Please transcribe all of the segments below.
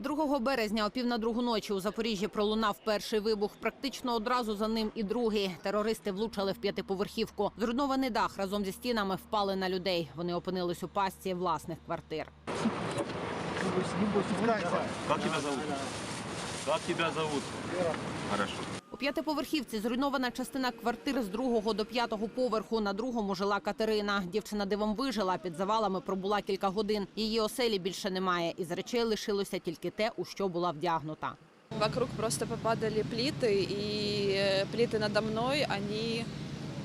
2 березня о пів на другу ночі у Запоріжжі пролунав перший вибух. Практично одразу за ним і другий. Терористи влучили в п'ятиповерхівку. Зруйнований дах разом зі стінами впали на людей. Вони опинились у пастці власних квартир. Як тебе зовут? Як тебе зовут? Хорошо. У п'ятиповерхівці зруйнована частина квартир з другого до п'ятого поверху. На другому жила Катерина. Дівчина дивом вижила. Під завалами пробула кілька годин. Її оселі більше немає. Із речей лишилося тільки те, у що була вдягнута. Вокруг просто попадали плиты, и э, плиты надо мной, они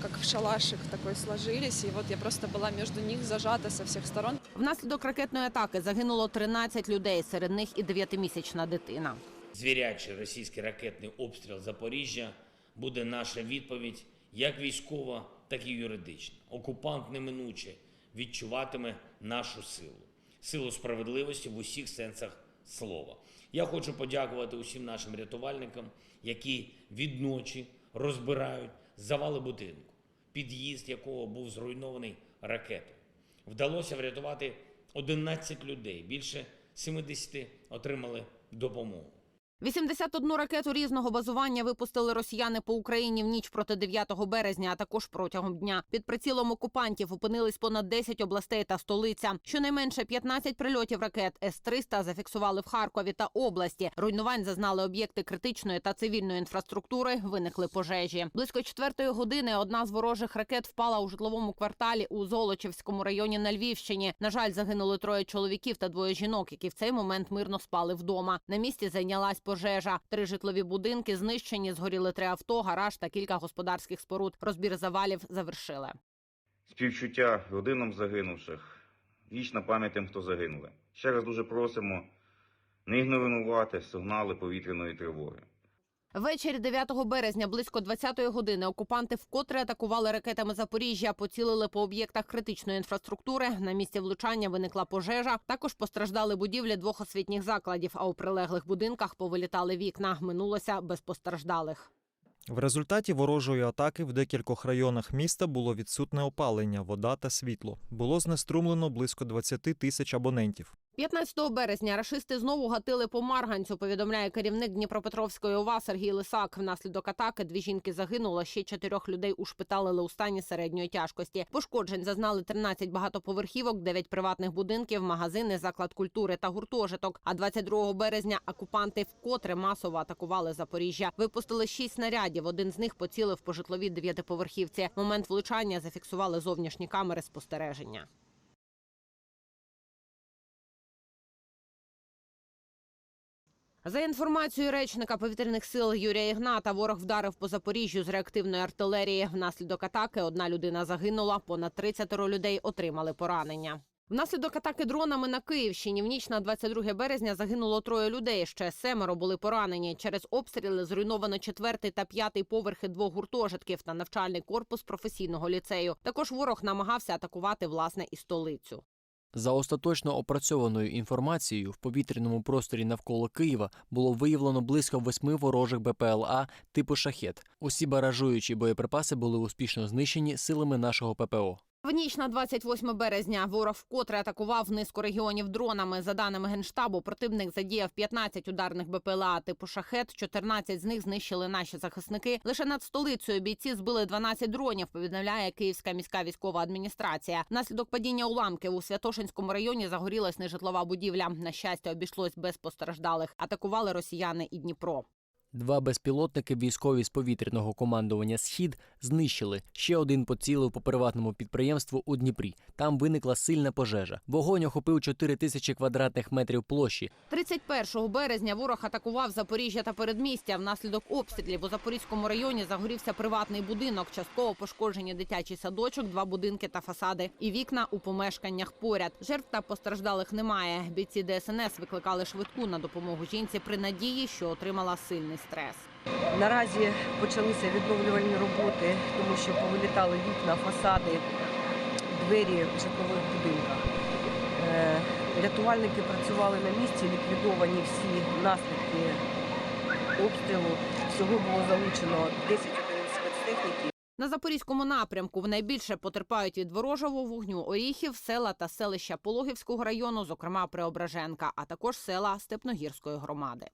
как в шалашик такой сложились. И вот я просто была между них зажата со всех сторон. Внаслідок ракетної атаки загинуло 13 людей, серед них і дев'ятимісячна дитина. звірячий російський ракетний обстріл Запоріжжя буде наша відповідь як військова, так і юридична. Окупант неминуче відчуватиме нашу силу, силу справедливості в усіх сенсах слова. Я хочу подякувати усім нашим рятувальникам, які відночі розбирають завали будинку, під'їзд якого був зруйнований ракетою. Вдалося врятувати 11 людей, більше 70 отримали допомогу. 81 ракету різного базування випустили росіяни по Україні в ніч проти 9 березня, а також протягом дня. Під прицілом окупантів опинились понад 10 областей та столиця. Щонайменше 15 прильотів ракет С-300 зафіксували в Харкові та області. Руйнувань зазнали об'єкти критичної та цивільної інфраструктури. Виникли пожежі. Близько четвертої години одна з ворожих ракет впала у житловому кварталі у Золочівському районі на Львівщині. На жаль, загинули троє чоловіків та двоє жінок, які в цей момент мирно спали вдома. На місці зайнялась пожежа. Три житлові будинки знищені, згоріли три авто, гараж та кілька господарських споруд. Розбір завалів завершили. співчуття родинам загинувших, вічна пам'ять тим, хто загинули. Ще раз дуже просимо не ігнорувати сигнали повітряної тривоги. Ввечері 9 березня близько 20-ї години окупанти вкотре атакували ракетами Запоріжжя, поцілили по об'єктах критичної інфраструктури. На місці влучання виникла пожежа. Також постраждали будівлі двох освітніх закладів. А у прилеглих будинках повилітали вікна. Минулося без постраждалих. В результаті ворожої атаки в декількох районах міста було відсутне опалення, вода та світло. Було знеструмлено близько 20 тисяч абонентів. 15 березня рашисти знову гатили по Марганцю. Повідомляє керівник Дніпропетровської ОВА Сергій Лисак. Внаслідок атаки дві жінки загинуло. Ще чотирьох людей ушпиталили у стані середньої тяжкості. Пошкоджень зазнали 13 багатоповерхівок, 9 приватних будинків, магазини, заклад культури та гуртожиток. А 22 березня окупанти вкотре масово атакували Запоріжжя. Випустили шість снарядів. Один з них поцілив по житловій дев'ятиповерхівці. Момент влучання зафіксували зовнішні камери спостереження. За інформацією речника повітряних сил Юрія Ігната, ворог вдарив по Запоріжжю з реактивної артилерії. Внаслідок атаки одна людина загинула, понад 30 людей отримали поранення. Внаслідок атаки дронами на Київщині в ніч на 22 березня загинуло троє людей. Ще семеро були поранені. Через обстріли зруйновано четвертий та п'ятий поверхи двох гуртожитків та навчальний корпус професійного ліцею. Також ворог намагався атакувати власне і столицю. За остаточно опрацьованою інформацією, в повітряному просторі навколо Києва було виявлено близько восьми ворожих БПЛА типу шахет. Усі баражуючі боєприпаси були успішно знищені силами нашого ППО. В ніч на 28 березня ворог вкотре атакував низку регіонів дронами. За даними генштабу, противник задіяв 15 ударних БПЛА типу шахет. 14 з них знищили наші захисники. Лише над столицею бійці збили 12 дронів. Повідомляє Київська міська військова адміністрація. Внаслідок падіння уламків у Святошинському районі загорілась нежитлова будівля. На щастя, обійшлось без постраждалих. Атакували росіяни і Дніпро. Два безпілотники військові з повітряного командування Схід знищили. Ще один поцілив по приватному підприємству у Дніпрі. Там виникла сильна пожежа. Вогонь охопив 4 тисячі квадратних метрів площі. 31 березня ворог атакував Запоріжжя та передмістя. Внаслідок обстрілів у Запорізькому районі загорівся приватний будинок, частково пошкоджені дитячий садочок, два будинки та фасади, і вікна у помешканнях поряд. Жертв та постраждалих немає. Бійці ДСНС викликали швидку на допомогу жінці при надії, що отримала сильний стрес. Наразі почалися відновлювальні роботи, тому що повилітали вікна, фасади, двері в житлових будинках. Е, Рятувальники працювали на місці, ліквідовані всі наслідки обстрілу. Всього було залучено 10 одиниць спецтехніки. На запорізькому напрямку найбільше потерпають від ворожого вогню Оріхів, села та селища Пологівського району, зокрема Преображенка, а також села Степногірської громади.